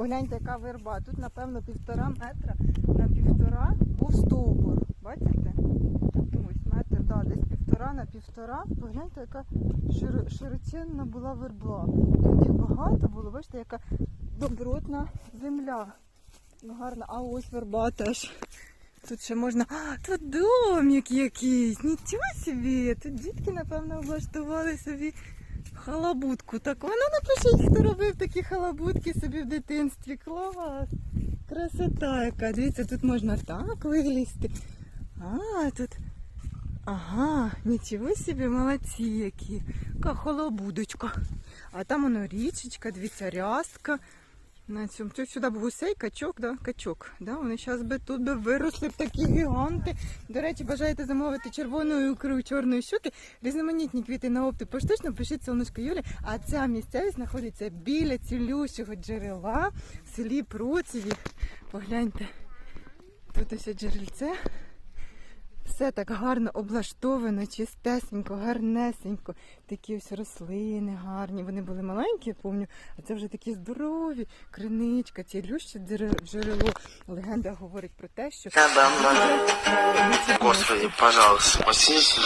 Погляньте, яка верба. Тут, напевно, півтора метра на півтора був стовбур. Бачите? Ось метр, да, десь півтора на півтора. Погляньте, яка широ- широченна була верба. Тут їх багато було, бачите, яка добротна земля. Гарна, а ось верба теж. Тут ще можна. А, тут домик якийсь. Нічого собі. Тут дітки, напевно, облаштували собі халабутку. Так, воно напишіть, хто робив такі халабутки собі в дитинстві. Клас! Красота яка. Дивіться, тут можна так вилізти. А, тут. Ага, нічого собі, молодці які. Яка халабудочка. А там воно річечка, дивіться, рязка. На цьому Тут сюди б гусей, качок, да? качок. Да? Вони зараз би тут би виросли б такі гіганти. До речі, бажаєте замовити червону ікру, чорної щуки, різноманітні квіти на опти поштучно, пишіть солнышко Юлі. А ця місцевість знаходиться біля цілющого джерела в селі Процеві. Погляньте, тут ось джерельце. Все так гарно облаштовано, чистесенько, гарнесенько. Такі ось рослини гарні. Вони були маленькі, я пам'ятаю, а це вже такі здорові. Криничка, цілюще дзере- джерело. Легенда говорить про те, що Господи, пожалуйста, спаси.